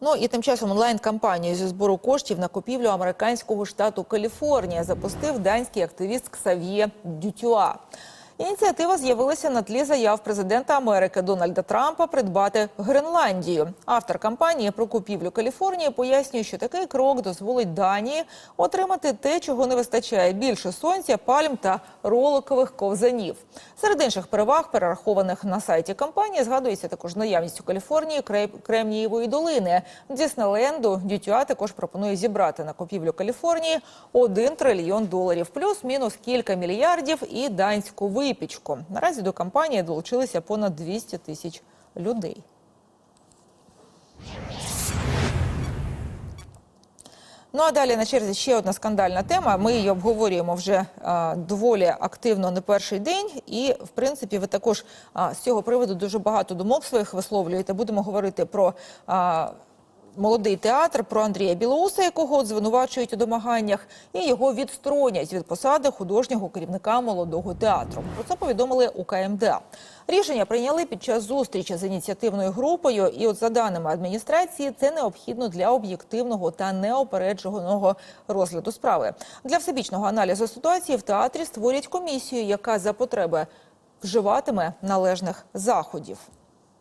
Ну і тим часом онлайн-кампанію зі збору коштів на купівлю американського штату Каліфорнія запустив данський активіст Ксав'є Дютюа. Ініціатива з'явилася на тлі заяв президента Америки Дональда Трампа придбати Гренландію. Автор кампанії про купівлю Каліфорнії пояснює, що такий крок дозволить Данії отримати те, чого не вистачає більше сонця, пальм та роликових ковзанів. Серед інших переваг, перерахованих на сайті компанії, згадується також наявність у Каліфорнії Крем- Кремнієвої долини. Діснейленду Дютюа також пропонує зібрати на купівлю Каліфорнії 1 трильйон доларів, плюс-мінус кілька мільярдів і данську випічку. Наразі до кампанії долучилися понад 200 тисяч людей. Ну а далі на черзі ще одна скандальна тема. Ми її обговорюємо вже а, доволі активно не перший день. І в принципі, ви також а, з цього приводу дуже багато думок своїх висловлюєте. Будемо говорити про. А, Молодий театр про Андрія Білоуса, якого звинувачують у домаганнях, і його відсторонять від посади художнього керівника молодого театру. Про це повідомили у КМДА. Рішення прийняли під час зустрічі з ініціативною групою. І, от за даними адміністрації, це необхідно для об'єктивного та неопередженого розгляду справи. Для всебічного аналізу ситуації в театрі створять комісію, яка за потреби вживатиме належних заходів.